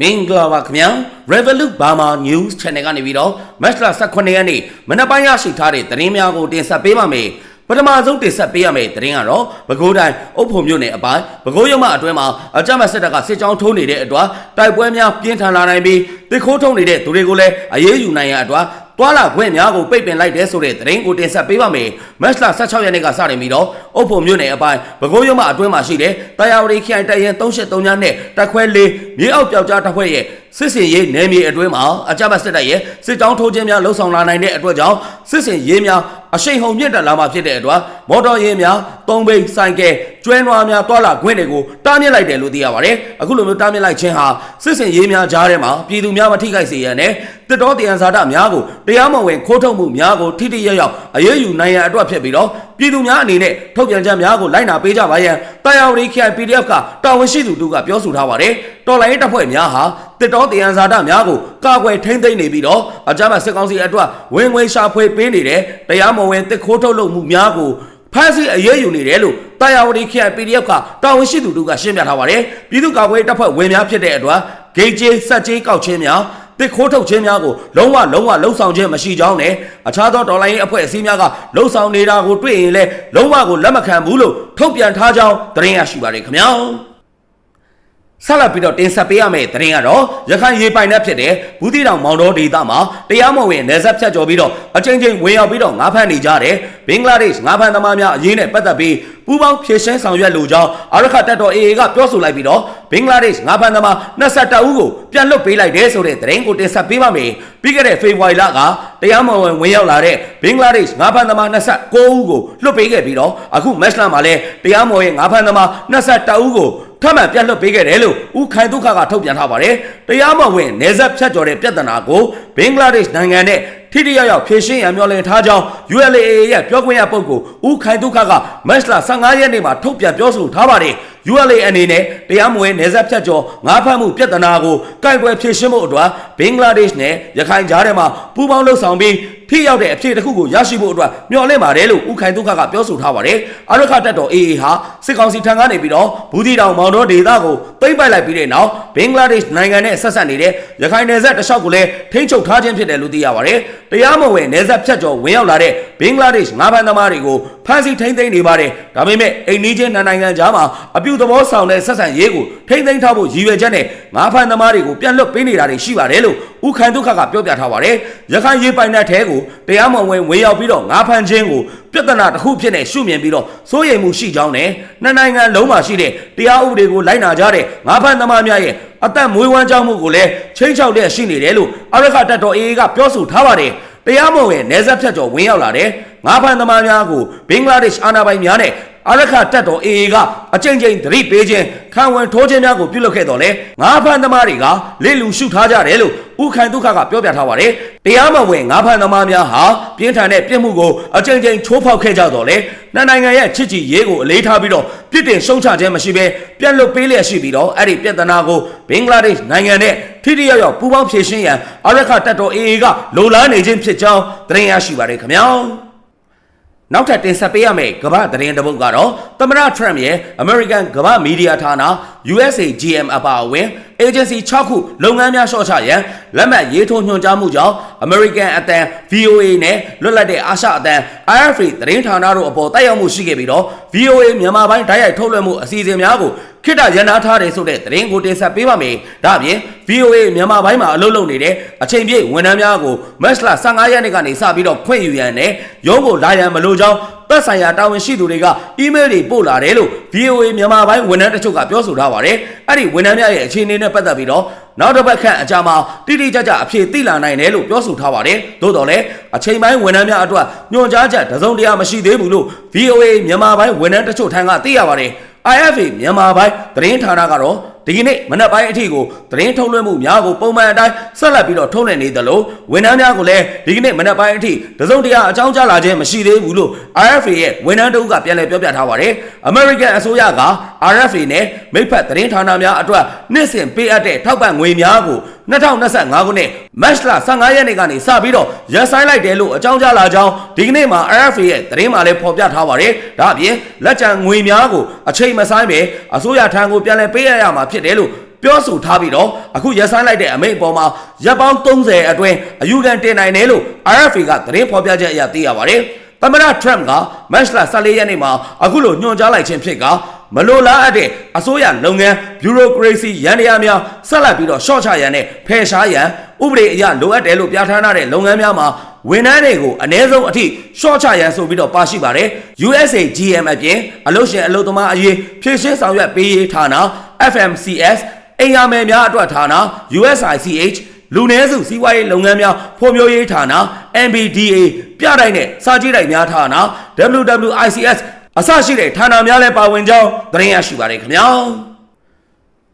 မင်္ဂလာပါခင်ဗျာ Revolut Burma News Channel ကနေပြီးတော့မတ်လ18ရက်နေ့မနက်ပိုင်းရရှိထားတဲ့သတင်းများကိုတင်ဆက်ပေးပါမယ်ပထမဆုံးတင်ဆက်ပေးရမယ့်သတင်းကတော့ပဲခူးတိုင်းအုပ်ဖို့မြို့နယ်အပိုင်းပဲခူးရုံမအတွင်းမှာအကြမ်းဖက်စစ်တပ်ကစစ်ကြောင်းထိုးနေတဲ့အတွက်တိုက်ပွဲများပြင်းထန်လာနိုင်ပြီးတစ်ခိုးထုံနေတဲ့သူတွေကိုလည်းအရေးယူနိုင်ရန်အတွက် တွာလာခွင့်များကိုပိတ်ပင်လိုက်တဲ့ဆိုတဲ့သတင်းကိုတင်ဆက်ပေးပါမယ်။မတ်လ16ရက်နေ့ကစတင်ပြီးတော့အုပ်ဖို့မြို့နယ်အပိုင်းပဲခူးရုံမအတွင်းမှာရှိတဲ့တရားဝတီခိုင်တရင်383ညနဲ့တက်ခွဲလေးမြေအောက်ပြောက်ကြားတပ်ဖွဲ့ရဲ့ စစ်စင်ရေးနယ်မြေအတွင်းမှာအကြမ်းဖက်စစ်တပ်ရဲ့စစ်ကြောင်းထိုးခြင်းများလှုံ့ဆော်လာနိုင်တဲ့အတွက်ကြောင့်စစ်စင်ရေးများအရှိန်ဟုန်မြင့်တက်လာမှဖြစ်တဲ့အတွက်မော်တော်ယာဉ်များသုံးဘိန်းဆိုင်ကယ်ကျွဲနွားများတွာလာခွင့်တွေကိုတားမြစ်လိုက်တယ်လို့သိရပါတယ်အခုလိုမျိုးတားမြစ်လိုက်ခြင်းဟာစစ်စင်ရေးများကြားထဲမှာပြည်သူများမထိခိုက်စေရန်နဲ့တစ်တော်တရန်ဇာတများကိုတရားမဝင်ခိုးထုတ်မှုများကိုထိထိရရောက်အရေးယူနိုင်ရန်အတွက်ဖြစ်ပြီးတော့ ပြည်သူများအနေနဲ့ထုတ်ပြန်ချက်များကိုလိုက်နာပေးကြပါရန်တရားဝတီ KPDF ကတာဝန်ရှိသူတို့ကပြောဆိုထားပါတယ်တော်လိုင်းတပ်ဖွဲ့များဟာတစ်တော်တရန်ဇာတများကိုကာကွယ်ထိန်းသိမ်းနေပြီးတော့အကြမ်းဖက်စစ်ကောင်စီအတွက်ဝင်ငွေရှာဖွေပေးနေတဲ့တရားမဝင်တစ်ခိုးထုတ်လုပ်မှုများကိုဖမ်းဆီးအရေးယူနေတယ်လို့တာယာဝတီ KPDF ကတာဝန်ရှိသူတို့ကရှင်းပြထားပါတယ်ပြည်သူ့ကာကွယ်တပ်ဖွဲ့ဝင်များဖြစ်တဲ့အတွက်ဂိတ်ကျေးစက်ကျေးကောက်ချင်းများ တစ်ခိုးထုတ်ခြင်းများကိုလုံးဝလုံးဝလှုံ့ဆော်ခြင်းမရှိကြောင်းနဲ့အခြားသောဒေါ်လာရင်းအဖွဲ့အစည်းများကလှုံ့ဆော်နေတာကိုတွေ့ရင်လည်းလုံးဝကိုလက်မခံဘူးလို့ထုတ်ပြန်ထားကြောင်းသတင်းရရှိပါတယ်ခင်ဗျာ ဆက်လက်ပြီးတော့တင်ဆက်ပေးရမယ့်သတင်းကတော့ရခိုင်ရေပိုင်နဲ့ဖြစ်တဲ့ဘူးတီတောင်မောင်တော်ဒေသမှာတရားမဝင်နယ်စပ်ဖြတ်ကျော်ပြီးတော့အချင်းချင်းဝင်ရောက်ပြီးတော့ငါးဖမ်းနေကြတဲ့ဘင်္ဂလားဒေ့ရှ်ငါးဖမ်းသမားများအရေးနဲ့ပတ်သက်ပြီးပူးပေါင်းဖြည့်ရှင်းဆောင်ရွက်လိုကြောင်းအာရခတက်တော် AA ကပြောဆိုလိုက်ပြီးတော့ဘင်္ဂလားဒေ့ရှ်ငါးဖမ်းသမား22ဦးကိုပြန်လွတ်ပေးလိုက်တယ်ဆိုတဲ့သတင်းကိုတင်ဆက်ပေးပါမယ်ပြီးခဲ့တဲ့ဖေဖော်ဝါရီလကတရားမဝင်ဝင်ရောက်လာတဲ့ဘင်္ဂလားဒေ့ရှ်ငါးဖမ်းသမား29ဦးကိုလွတ်ပေးခဲ့ပြီးတော့အခုမက်စလန်မှာလည်းတရားမဝင်ငါးဖမ်းသမား22ဦးကို ထပ်မံပြတ်လွတ်ပေးခဲ့တယ်လို့ဦးခိုင်ဒုက္ခကထုတ်ပြန်ထားပါတယ်။တရားမဝင်နေဆက်ဖြတ်ကျော်တဲ့ပြဿနာကိုဘင်္ဂလားဒေ့ရှ်နိုင်ငံနဲ့ထိထိရောက်ရောက်ဖြေရှင်းရန်မျှော်လင့်ထားကြောင်း ULA ရဲ့ပြောခွင့်ရပုဂ္ဂိုလ်ဦးခိုင်ဒုက္ခကမတ်လ15ရက်နေ့မှာထုတ်ပြန်ပြောဆိုထားပါတယ်။ ULA အနေနဲ့တရားမဝင်နေဆက်ဖြတ်ကျော်ငါးဖမ်းမှုပြဿနာကိုကန့်ကွယ်ဖြေရှင်းဖို့အတွက်ဘင်္ဂလားဒေ့ရှ်နဲ့ရခိုင်ကြားထဲမှာပူးပေါင်းလှုပ်ဆောင်ပြီးထိရောက်တဲ့အဖြစ်တစ်ခုကိုရရှိဖို့အတွက်မျှော်လင့်ပါတယ်လို့ဦးခိုင်ဒုက္ခကပြောဆိုထားပါတယ်။အရခတက်တော် AA ဟာစစ်ကောင်စီထံကနေပြီးတော့ဘူးတီတောင်မောင်တော်ဒေသကိုသိမ်းပိုက်လိုက်ပြီးတဲ့နောက်ဘင်္ဂလားဒေ့ရှ်နိုင်ငံနဲ့ဆက်ဆက်နေတဲ့ရခိုင်နယ်စပ်တလျှောက်ကိုလည်းထိန်းချုပ်ထားခြင်းဖြစ်တယ်လို့သိရပါတယ်။တရားမဝင်နယ်စပ်ဖြတ်ကျော်ဝင်ရောက်လာတဲ့ဘင်္ဂလားဒေ့ရှ်ငါးဖမ်းသမားတွေကိုဖမ်းဆီးထိန်းသိမ်းနေပါတယ်။ဒါပေမဲ့အိမ်နီးချင်းနိုင်ငံကြားမှာအပြုသဘောဆောင်တဲ့ဆက်ဆံရေးကိုထိန်းသိမ်းထားဖို့ရည်ရွယ်ချက်နဲ့ငါးဖမ်းသမားတွေကိုပြန်လွတ်ပေးနေတာတွေရှိပါတယ်လို့ဦးခိုင်ဒုက္ခကပြောပြထားပါတယ်။ရခိုင်ရေးပိုင်တဲ့ထဲကိုတရားမဝင်ဝင်ရောက်ပြီးတော့ငါးဖမ်းခြင်းကိုပြဿနာတစ်ခုဖြစ်နေရှုမြင်ပြီးတော့စိုးရိမ်မှုရှိကြောင်းနဲ့နှစ်နိုင်ငံလုံးမှာရှိတဲ့တရားဥပဒေကိုလိုက်နာကြတဲ့ငါးဖမ်းသမားများရဲ့အသက်မွေးဝမ်းကြောင်းမှုကိုလည်းချင်းချောက်တဲ့ရှိနေတယ်လို့အရခတက်တော် AA ကပြောဆိုထားပါတယ်။တရားမဝင်နယ်စပ်ဖြတ်ကျော်ဝင်ရောက်လာတဲ့ငါးဖမ်းသမားများကိုဘင်္ဂလားဒေ့ရှ်အာဏာပိုင်များနဲ့ အရခတက်တော် AA ကအကြိမ်ကြိမ်သတိပေးခြင်းခံဝန်ထိုးခြင်းများကိုပြုလုပ်ခဲ့တော်လဲငါးဖမ်းသမားတွေကလေလူရှုထားကြတယ်လို့ဥခိုင်ဒုက္ခကပြောပြထားပါတယ်တရားမဝင်ငါးဖမ်းသမားများဟာပြင်းထန်တဲ့ပြစ်မှုကိုအကြိမ်ကြိမ်ချိုးဖောက်ခဲ့ကြတော်လဲနှစ်နိုင်ငံရဲ့ချစ်ကြည်ရေးကိုအလေးထားပြီးတော့ပြစ်တင်ရှုံချခြင်းမရှိဘဲပြက်လွတ်ပေးလျက်ရှိပြီးတော့အဲ့ဒီပြဿနာကိုဘင်္ဂလားဒေ့ရှ်နိုင်ငံနဲ့ထိထိရောက်ရောက်ပူးပေါင်းဖြေရှင်းရန်အရခတက်တော် AA ကလိုလားနေခြင်းဖြစ်ကြောင်းသတင်းရရှိပါတယ်ခင်ဗျာ နောက်ထပ်တင်ဆက်ပေးရမယ့်ကမ္ဘာသတင်းတစ်ပုဒ်ကတော့သမ္မတထရမ့်ရဲ့ American ကမ္ဘာမီဒီယာဌာန USA GM အပါအဝင် agency 6ခုလုပ်ငန်းများရှော့ချရန်လက်မှတ်ရေးထိုးညွှန်ကြားမှုကြောင့် American အတန် VOA နဲ့လွတ်လပ်တဲ့အာရှအတန် RFA သတင်းဌာနတို့အပေါ်တိုက်ရောက်မှုရှိခဲ့ပြီးတော့ VOA မြန်မာပိုင်းဓာတ်ရိုက်ထုတ်လွှင့်မှုအစီအစဉ်များကို ခိတ္တရန်နာထားတယ်ဆိုတဲ့သတင်းကိုတင်ဆက်ပေးပါမယ်။ဒါ့အပြင် VOA မြန်မာပိုင်းမှာအလုပ်လုပ်နေတဲ့အချိန်ပြည့်ဝန်ထမ်းများကိုမတ်လ15ရက်နေ့ကနေစပြီးတော့ခွင့်ယူရန်နဲ့ရုံးကိုလာရန်မလိုကြောင်းသက်ဆိုင်ရာတာဝန်ရှိသူတွေကအီးမေးလ်တွေပို့လာတယ်လို့ VOA မြန်မာပိုင်းဝန်ထမ်းတချို့ကပြောဆိုထားပါတယ်။အဲ့ဒီဝန်ထမ်းများရဲ့အခြေအနေနဲ့ပတ်သက်ပြီးတော့နောက်တစ်ပတ်ခန့်အကြာမှာတိတိကျကျအဖြေသိလာနိုင်တယ်လို့ပြောဆိုထားပါတယ်။သို့တော်လည်းအချိန်ပိုင်းဝန်ထမ်းများအတွက်ညွှန်ကြားချက်တစုံတရာမရှိသေးဘူးလို့ VOA မြန်မာပိုင်းဝန်ထမ်းတချို့ထံကသိရပါတယ်။ IFA မြန်မာပိုင်းသတင်းဌာနကတော့ဒီကနေ့မနက်ပိုင်းအထိကိုသတင်းထုတ်လွှင့်မှုများကိုပုံမှန်အတိုင်းဆက်လက်ပြီးတော့ထုတ်လွှင့်နေသလိုဝန်ထမ်းများကိုလည်းဒီကနေ့မနက်ပိုင်းအထိတစုံတရာအကြောင်းကြားလာခြင်းမရှိသေးဘူးလို့ RFA ရဲ့ဝန်ထမ်းတို့ကပြန်လည်ပြောပြထားပါတယ်။ American အစိုးရက RFA နဲ့မိဖက်သတင်းဌာနများအတွက်နှစ်စဉ်ပေးအပ်တဲ့ထောက်ပံ့ငွေများကို2025ခုနှစ်မတ်လ15ရက်နေ့ကနေစပြီးတော့ရပ်ဆိုင်းလိုက်တယ်လို့အကြောင်းကြားလာကြောင်းဒီကနေ့မှာ RFA ရဲ့သတင်းမှာလည်းဖော်ပြထားပါတယ်။ဒါအပြင်လက်ကျန်ငွေများကိုအချိန်မဆိုင်ပဲအစိုးရထံကိုပြန်လည်ပေးရရမှာဖြစ်တယ်လို့ပြောဆိုထားပြီးတော့အခုရက်ဆိုင်လိုက်တဲ့အမိန့်အပေါ်မှာရပ်ပေါင်း30အတွင်းအယူခံတင်နိုင်တယ်လို့ RFA ကသတင်းဖော်ပြချက်အရသိရပါတယ်။သမ္မတထရမ့်ကမတ်လ14ရက်နေ့မှာအခုလိုညွှန်ကြားလိုက်ခြင်းဖြစ်က မလိုလားအပ်တဲ့အစိုးရလုပ်ငန်း bureaucracy ရန်တရားများဆက်လက်ပြီးတော့ရှော့ချရန်နဲ့ဖယ်ရှားရန်ဥပဒေအရလိုအပ်တယ်လို့ပြဋ္ဌာန်းထားတဲ့လုပ်ငန်းများမှာဝန်ထမ်းတွေကိုအ ਨੇ ဆုံးအထိရှော့ချရန်ဆိုပြီးတော့ပါရှိပါတယ် USA GM အပြင်အလုပ်ရှင်အလုပ်သမားအရေးဖြည့်ရှင်းဆောင်ရွက်ပေးရေးဌာန FMCS အိမ်ယာမယ်များအတွက်ဌာန USICH လူနည်းစုစီးပွားရေးလုပ်ငန်းများဖွံ့ဖြိုးရေးဌာန MBDA ပြတိုက်နဲ့စာကြည့်တိုက်များဌာန WWICS အစရှိတဲ့ဌာနများလည်းပါဝင်ကြောင်းသတင်းရရှိပါတယ်ခင်ဗျာ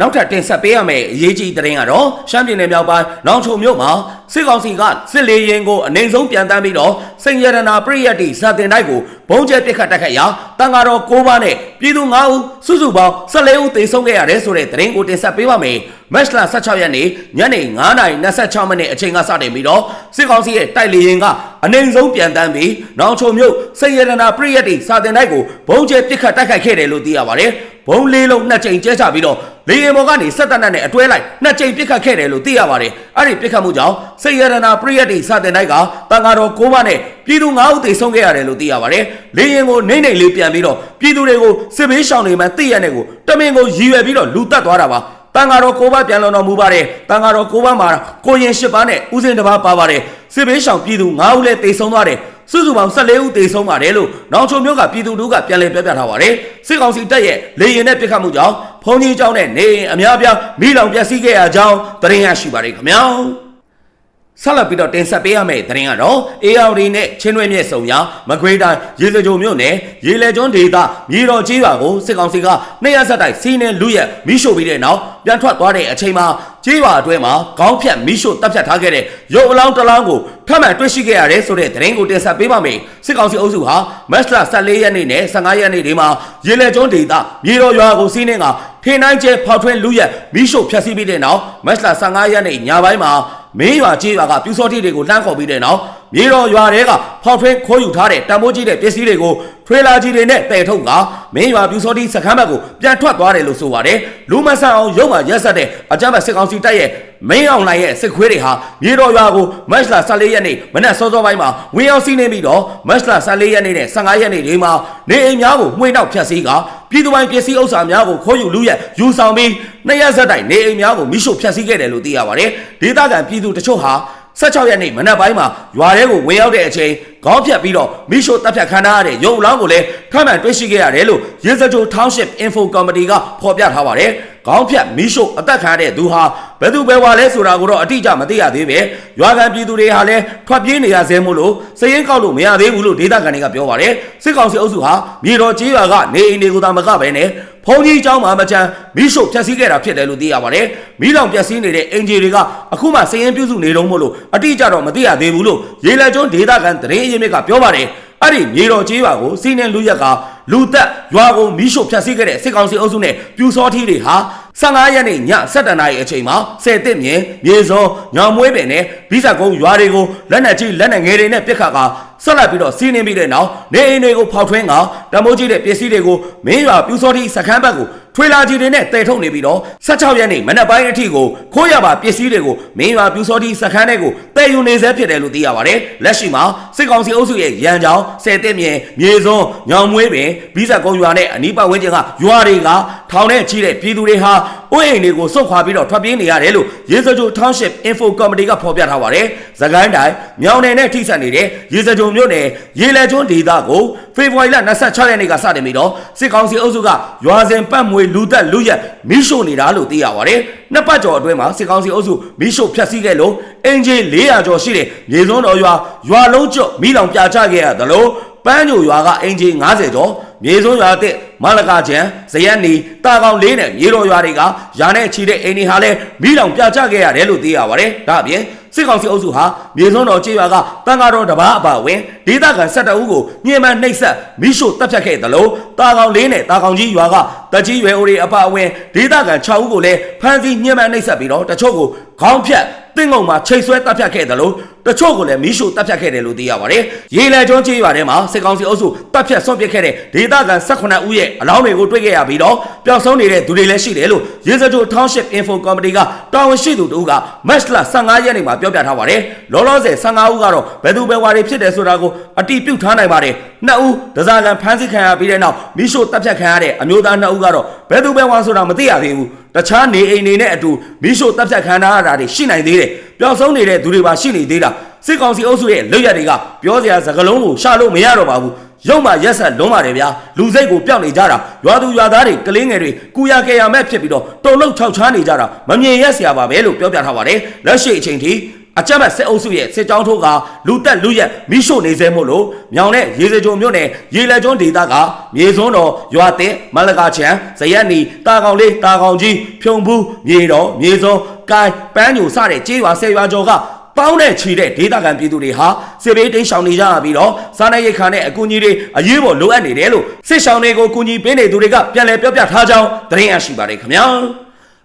နောက်ထပ်တင်ဆက်ပေးရမယ့်အရေးကြီးသတင်းကတော့ရှမ်းပြည်နယ်မြောက်ပိုင်းနောင်ချုံမြို့မှာစစ်ကောင်စီကစစ်လေရင်ကိုအနေဆုံးပြန်တမ်းပြီးတော့စိန်ရတနာပြည့်ရတိဇာတင်တိုက်ကိုဘုံကျဲပစ်ခတ်တက်ခတ်ရာတန်ဃာတော်၉ပါးနဲ့ပြည်သူ9ဦးစုစုပေါင်း14ဦးသေဆုံးခဲ့ရတယ်ဆိုတဲ့သတင်းကိုတင်ဆက်ပေးပါမယ်မတ်လ16ရက်နေ့ညနေ9:26မိနစ်အချိန်ကစတင်ပြီးတော့စစ်ကောင်စီရဲ့တိုက်လေရင်ကအနေဆုံးပြန်တမ်းပြီးနောင်ချုံမြို့စိန်ရတနာပြည့်ရတိဇာတင်တိုက်ကိုဘုံကျဲပစ်ခတ်တက်ခတ်ခဲ့တယ်လို့သိရပါတယ် ဘုံလေးလုံးနှစ်ကြိမ်ကျဲချပြီးတော့လေရင်ဘော်ကနေစက်တပ်နဲ့အတွဲလိုက်နှစ်ကြိမ်ပစ်ခတ်ခဲ့တယ်လို့သိရပါတယ်အဲ့ဒီပစ်ခတ်မှုကြောင့်စိတ်ရတနာပရိယတ်တိစတဲ့တိုက်ကတန်ဃာတော်၉ပါးနဲ့ပြည်သူ9ဦးသေဆုံးခဲ့ရတယ်လို့သိရပါတယ်လေရင်ကိုနေနေလေးပြန်ပြီးတော့ပြည်သူတွေကိုစစ်ဘေးရှောင်နေမှသိရတဲ့ကိုတမင်ကိုရည်ရွယ်ပြီးတော့လူတက်သွားတာပါတန်ဃာတော်၉ပါးပြန်လွန်တော်မူပါတယ်တန်ဃာတော်၉ပါးမှာကိုရင်၈ပါးနဲ့ဦးစင်တစ်ပါးပါပါတယ်စစ်ဘေးရှောင်ပြည်သူ9ဦးလည်းသေဆုံးသွားတယ် စုစုပေါင်း14ဦးသေဆုံးပါတယ်လို့နောင်ချုံမြို့ကပြည်သူတို့ကပြန်လည်ပြောပြထားပါတယ်စစ်ကောင်စီတပ်ရဲ့လေရင်နဲ့ပစ်ခတ်မှုကြောင့်ဖုန်ကြီးကျောင်းနဲ့နေအိမ်အများအပြားမိလောင်ပျက်စီးခဲ့ရကြောင်းသတင်းရရှိပါတယ်ခင်ဗျာဆက်လက်ပြီးတော့တင်ဆက်ပေးရမယ့်သတင်းကတော့ AR နဲ့ချင်းရွဲ့မြစ်စုံရမကွေးတိုင်းရေစကြိုမြို့နယ်ရေလေကျွန်းဒေသမြေတော်ကြီးရွာကိုစစ်ကောင်စီကနှစ်ရက်ဆက်တိုက်စီးနှင်းလူရက်မိရှို့ပြီးတဲ့နောက်ပြန်ထွက်သွားတဲ့အချိန်မှာ ကြီးရွာအတွင်းမှာခေါင်းဖြတ်မိရှို့တပ်ဖြတ်ထားခဲ့တဲ့ရုပ်အလောင်းတစ်လောင်းကိုထပ်မံတွေ့ရှိခဲ့ရတယ်ဆိုတဲ့သတင်းကိုတင်ဆက်ပေးပါမယ်စစ်ကောင်စီအုပ်စုဟာမတ်လ14ရက်နေ့နဲ့15ရက်နေ့တွေမှာရေလေကျွန်းဒေသမြေတော်ရွာကိုစီးနှင်းကထင်းတိုင်းကျဲဖောက်ထွင်းလူရက်မိရှို့ဖျက်ဆီးပြီးတဲ့နောက်မတ်လ15ရက်နေ့ညပိုင်းမှာ မင်းရွာကြီးရွာကပြူစောတိတွေကိုလှမ်းခေါ်ပြီးတဲ့နောက်မြေတော်ရွာတွေကဖောက်ထွင်းခိုးယူထားတဲ့တံမိုးကြီးတဲ့ပစ္စည်းတွေကိုထွေလာကြီးတွေနဲ့တည်ထုတ်ကမင်းရွာပြူစောတိစခန်းဘက်ကိုပြန်ထွက်သွားတယ်လို့ဆိုပါတယ်လူမဆန်အောင်ရုံမှရက်ဆက်တဲ့အကြမ်းဖက်စစ်ကောင်စီတပ်ရဲ့မင်းအောင်လိုင်ရဲ့စစ်ခွေးတွေဟာမြေတော်ရွာကိုမတ်လ14ရက်နေ့မနက်စောစောပိုင်းမှာဝင်ရောက်စီးနှင်းပြီးတော့မတ်လ14ရက်နေ့နဲ့15ရက်နေ့တွေမှာနေအိမ်များကိုမှွေနောက်ဖျက်ဆီးက ပြည်သူပိုင်ပစ္စည်းဥစ္စာများကိုခိုးယူလူရက်ယူဆောင်ပြီးနှစ်ရက်ဆက်တိုင်နေအိမ်များကိုမိရှို့ဖျက်ဆီးခဲ့တယ်လို့သိရပါတယ်ဒေသခံပြည်သူတချို့ဟာ 16ရက်နေ့မနက်ပိုင်းမှာရွာထဲကိုဝင်ရောက်တဲ့အချိန်ခေါင်းဖြတ်ပြီးတော့မိရှို့တပ်ဖြတ်ခံရတဲ့ရုပ်လောင်းကိုလည်းထပ်မံတွေ့ရှိခဲ့ရတယ်လို့ရေစကြို Township Info Committee ကဖော်ပြထားပါတယ်။ခေါင်းဖြတ်မိရှို့အသက်ခံရတဲ့သူဟာဘယ်သူပဲဝါလဲဆိုတာကိုတော့အတိအကျမသိရသေးပဲ။ရွာခံပြည်သူတွေဟာလည်းထွက်ပြေးနေရဆဲမို့လို့စည်ရင်ကောက်လို့မရသေးဘူးလို့ဒေသခံတွေကပြောပါတယ်။စစ်ကောင်စီအုပ်စုဟာမြေတော်ကျေးရွာကနေအိမ်တွေကိုသာမကပဲနဲ့ ဖုန်ကြီးเจ้าမှာမချမ်းမိရှို့ဖျက်ဆီးခဲ့တာဖြစ်တယ်လို့သိရပါတယ်။မိလောင်ပျက်စီးနေတဲ့အင်ဂျီတွေကအခုမှစည်ရင်ပြုစုနေတော့မို့လို့အတိအကျတော့မသိရသေးဘူးလို့ရေလက်ကျွန်းဒေသခံသတင်းအရင်းမြစ်ကပြောပါတယ်။အဲ့ဒီမြေတော်ကျေးရွာကိုစီးနှင်းလူရက်ကလူသက်ရွာကိုမီးရှို့ဖျက်ဆီးခဲ့တဲ့စစ်ကောင်စီအုပ်စုနဲ့ပြူစောထီးတွေဟာ 15ရက်နေ့ည7:00နာရီအချိန်မှာဆယ်တစ်မြင်မြေစောညောင်မွေးပင်နဲ့ဘိဇက်ကုန်းရွာတွေကိုလက်နက်ကြီးလက်နက်ငယ်တွေနဲ့ပစ်ခတ်ကဆက်လက်ပြီးတော့စီးနှင်းပြီးတဲ့နောက်နေအိမ်တွေကိုဖောက်ထွင်းကတမိုးကြီးတဲ့ပစ္စည်းတွေကိုမင်းရွာပြူစောထီးစခန်းဘက်ကို ထွေလာကြီးတွေနဲ့တည်ထုတ်နေပြီးတော့16ရက်နေ့မနက်ပိုင်းအထိကိုခိုးရပါပစ္စည်းတွေကိုမင်းရွာပြူစောထီးစခန်းတွေကိုတည်ယူနေဆဲဖြစ်တယ်လို့သိရပါတယ်လက်ရှိမှာစစ်ကောင်စီအုပ်စုရဲ့ရန်ကြောင်ဆယ်တစ်မြင်မြေစောညောင်မွေးပင်ဘိဇက်ကုန်းရွာနဲ့အနီးပတ်ဝန်းကျင်ကရွာတွေကထောင်နဲ့ချီတဲ့ပြည်သူတွေဟာအိုးအိမ်တွေကိုစွန့်ခွာပြီးတော့ထွက်ပြေးနေရတယ်လို့ရေစကြို Township Info Committee ကဖော်ပြထားပါတယ်။သကိုင်းတိုင်းမြောင်နယ်နဲ့ထိစပ်နေတဲ့ရေစကြိုမြို့နယ်ရေလက်ကျွန်းဒေသကိုဖေဖော်ဝါရီလ26ရက်နေ့ကစတင်ပြီးတော့စစ်ကောင်စီအုပ်စုကရွာစဉ်ပတ်မွေလူသက်လူရက်မိရှို့နေတာလို့သိရပါတယ်။နှစ်ပတ်ကျော်အတွင်းမှာစစ်ကောင်စီအုပ်စုမိရှို့ဖျက်ဆီးခဲ့လို့အင်ဂျီ400ကျော်ရှိတဲ့မြေစွန်းတော်ရွာရွာလုံးကျော်မိလောင်ပြချခဲ့ရတယ်လို့ပန်းညိုရွာကအင်ဂျီ90ကျော် မြေစွန်းရွာတဲ့မလကာချံဇယက်နီတာကောင်လေးနဲ့မြေတော်ရွာတွေကယာနဲ့ချီတဲ့အိမ်တွေဟာလည်းမိလောင်ပြချခဲ့ရတယ်လို့သိရပါတယ်။ဒါအပြင်စစ်ကောင်စီအုပ်စုဟာမြေစွန်းတော်ကျေးရွာကတန်ဃာတော်တပားအပါဝင်ဒေသခံ၁၁ဦးကိုညှဉ်းပန်းနှိပ်စက်မိရှို့တပ်ဖြတ်ခဲ့တယ်လို့တာကောင်လေးနဲ့တာကောင်ကြီးရွာကတကြီးရွယ်အိုတွေအပါဝင်ဒေသခံ6ဦးကိုလည်းဖမ်းဆီးညှဉ်းပန်းနှိပ်စက်ပြီးတော့တချို့ကိုခေါင်းဖြတ်တင်းငုံမှာချိတ်ဆွဲတပ်ဖြတ်ခဲ့တယ်လို့ တချို့ကိုလည်းမီးရှို့တပ်ဖြတ်ခဲ့တယ်လို့သိရပါတယ်ရေလယ်ကျွန်းကျေးရွာထဲမှာစစ်ကောင်စီအုပ်စုတပ်ဖြတ်ဆွန့်ပစ်ခဲ့တဲ့ဒေသခံ18ဦးရဲ့အလောင်းတွေကိုတွေ့ခဲ့ရပြီးတော့ပျောက်ဆုံးနေတဲ့သူတွေလည်းရှိတယ်လို့ရေစကြို Township Info Committee ကတာဝန်ရှိသူတို့ကမတ်လ15ရက်နေ့မှာပြောပြထားပါတယ်လောလောဆယ်15ဦးကတော့ဘယ်သူဘယ်ဝါတွေဖြစ်တယ်ဆိုတာကိုအတိပြုထားနိုင်ပါတယ်နှစ်ဦးဒဇာကန်ဖမ်းဆီးခံရပြီးတဲ့နောက်မီးရှို့တပ်ဖြတ်ခံရတဲ့အမျိုးသားနှစ်ဦးကတော့ဘယ်သူဘယ်ဝါဆိုတာမသိရသေးဘူးတခြားနေအိမ်တွေနဲ့အတူမီးရှို့တပ်ဖြတ်ခံရတာတွေရှိနိုင်သေးတယ် ပျောက်ဆုံးနေတဲ့သူတွေပါရှိနေသေးတာစစ်ကောင်စီအုပ်စုရဲ့လက်ရက်တွေကပြောစရာစကားလုံးကိုရှာလို့မရတော့ပါဘူးရုံမှရက်ဆက်လုံးပါတယ်ဗျာလူစိတ်ကိုပျောက်နေကြတာရွာသူရွာသားတွေကလေးငယ်တွေကုရကေရမဲ့ဖြစ်ပြီးတော့တုံလုံးခြောက်ချားနေကြတာမမြင်ရက်စရာပါပဲလို့ပြောပြထားပါတယ်လက်ရှိအချိန်ထိ အကြမ်းဖက်စစ်အုပ်စုရဲ့စစ်ကြောင်းထိုးကလူတက်လူရက်မိရှို့နေစေမို့လို့မြောင်နဲ့ရေစကြုံမြို့နယ်ရေလက်ကျွန်းဒေသကမြေစွန်းတော်ရွာတင်မလကာချံဇရက်နီတာကောင်လေးတာကောင်ကြီးဖြုံဘူးမြေတော်မြေစွန်းကိုင်းပန်းညိုစတဲ့ကြေးရွာဆယ်ရွာကျော်ကပေါင်းတဲ့ချီတဲ့ဒေသခံပြည်သူတွေဟာစစ်ဘေးတိမ်းရှောင်နေကြရပြီးတော့စားနပ်ရိက္ခာနဲ့အကူအညီတွေအရေးပေါ်လိုအပ်နေတယ်လို့စစ်ရှောင်တွေကိုအကူအညီပေးနေသူတွေကပြန်လည်ပြောပြထားကြောင်းသတင်းရရှိပါတယ်ခင်ဗျာ